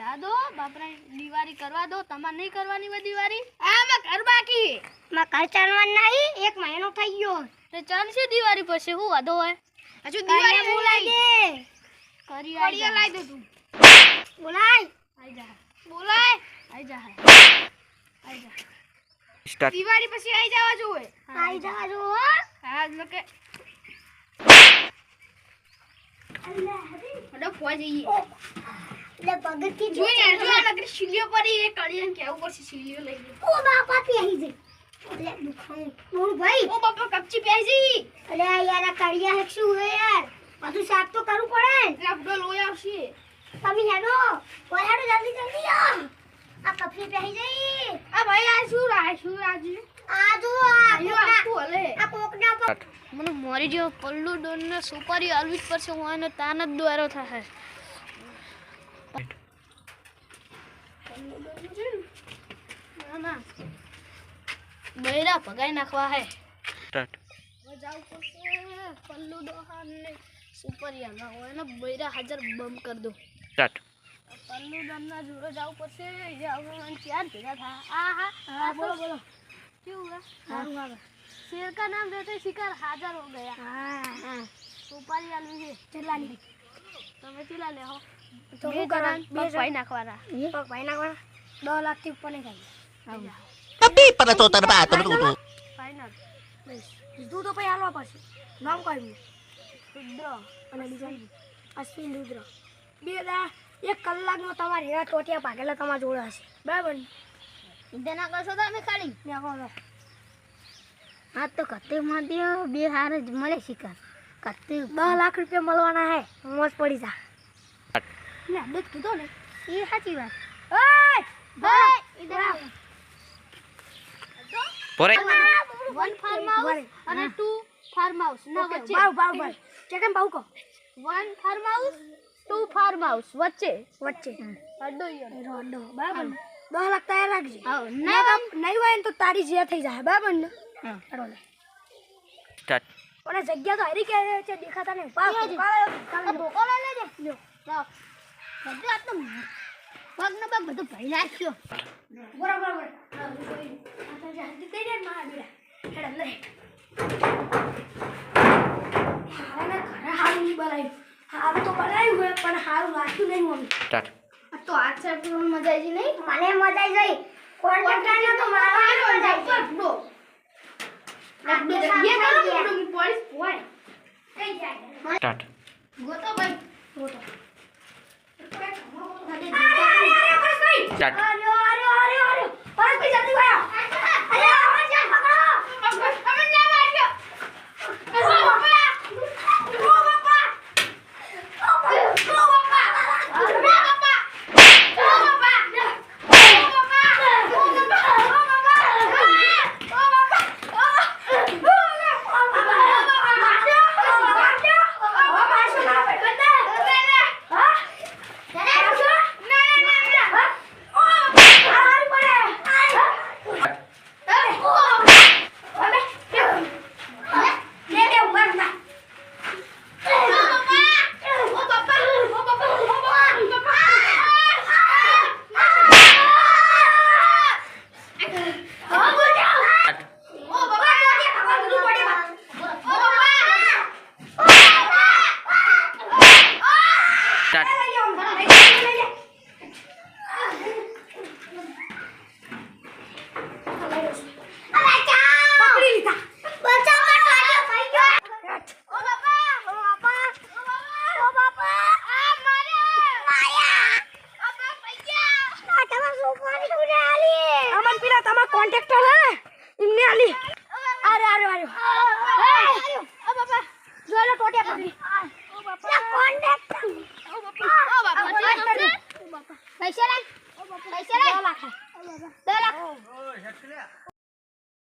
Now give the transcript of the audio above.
રહ્યા દો બાપરા દિવાળી કરવા દો તમારે નહીં કરવાની હોય દિવાળી આમાં ઘર બાકી. માં ઘર ચાલવાનું નહીં એક મહિનો થઈ ગયો. તો ચાલશે દિવાળી પછી હું વાંધો હોય? હજુ દિવાળી બોલાઈ દે. કરી કડિયા લાઈ દે તું. બોલાય. આઈ જા. બોલાય. આઈ જા. આઈ જા. સ્ટાર્ટ દિવાળી પછી આવી જવા જોવે આઈ જવા જો હો. લોકે અલ્લાહ હડો જઈએ. એટલે પગથી જો આ નગરી શીલીઓ પડી એ કડિયાને કેવું પડશે શીલીઓ લઈ ઓ બાપા પેહી જઈ એટલે દુખાવું. બોલ ભાઈ. ઓ બાપા કપચી પેહી જઈ. અલે આ યાર આ કડિયા હેક શું હે યાર. બધું સાફ તો કરવું પડે એટલે લોય આવશે. તમે હેડો. ઓય હેડો જલ્દી જલ્દી આ આ કપચી જઈ. આ ભાઈ આ શું રાય શું રાજુ આ જો આ કોકના પર મને મારી જેવો પલ્લુ ડોન ને સુપારી આલવી જ પડશે હું આને તાન જ દ્વારો થાય ના ના બૈરા ભગાઈ નાખવા હે સ્ટાર્ટ જાવું પડશે પલ્લુ ડોહાન ને સુપરિયા ના હોય ને બૈરા હાજર બમ કર દો સ્ટાર્ટ પલ્લુ ડોન ના જોડે જવું પડશે એ આવવાનું ચાર ભેગા થા આ હા હા બોલો બોલો કેવું હે સારું આવે शेर का नाम रहते शिकार हाजर हो गया હા હા સુપારી આલવી છે ચલાની તમે ચીલા લે હો તો બે શું કરવાનું? જણા બે પગ પાઈ નાખવાના પગ ભાઈ નાખવાના દસ લાખ થી ઉપર નહીં ખાઈ Tapi pada tuh tanpa atau betul final કીધું તો પછી હાલવા પડશે નામ કહ્યું રુદ્ર અને બીજા અશ્વિન રુદ્ર બે દા એક કલાકમાં તમારે એવા ટોટિયા ભાગેલા તમારા જોડે હશે બરાબર ઇધે ના કરશો તો અમે ખાલી મેં કહો તો હા તો કતે માં દે બે હાર જ મળે શિકાર કતે દસ લાખ રૂપિયા મળવાના હે મોજ પડી જા ને દૂધ કીધો ને એ સાચી વાત ઓય ભાઈ ઇધર Pore. વન ફાર્મ હાઉસ અને ટુ ફાર્મ હાઉસ ના વચ્ચે. બાવ બાવ બાવ કેમ બાવ કો one farm house two farm house વચ્ચે વચ્ચે અડો યો અડો બરાબર દો લાખ તૈયાર રાખજે. ના કામ નહીં હોય તો તારી જે થઈ જાય. બરાબર ને. લે Start અને જગ્યા તો હારી કે છે દેખાતા નહીં. પાવ કાલે કાલે ભોકો લઈ લેજે લ્યો. લાવ બધું આ તો પગ ને પગ બધું ભરી નાખ્યો. બરાબર મને મજા આવી ગઈ. કોન્ટ્રાક્ટરને તો મારવાની મજા આવી ગઈ. ડો આપણે જગ્યા સાફ થઈ ગયા. કાઢો પોલીસ હોય થઈ જાય. Start ગોતો ભાઈ મોટો. ખાલી અરે, અરે, અરે, પરેશભાઈ. મોટે પકડી ઓ બાપા. કોન્ડક્ટર ઓ બાપા. ઓ બાપા. પૈસા લે પૈસા લે 2 લાખ. 2 લાખ. 2 લાખ. ઓ શક્લે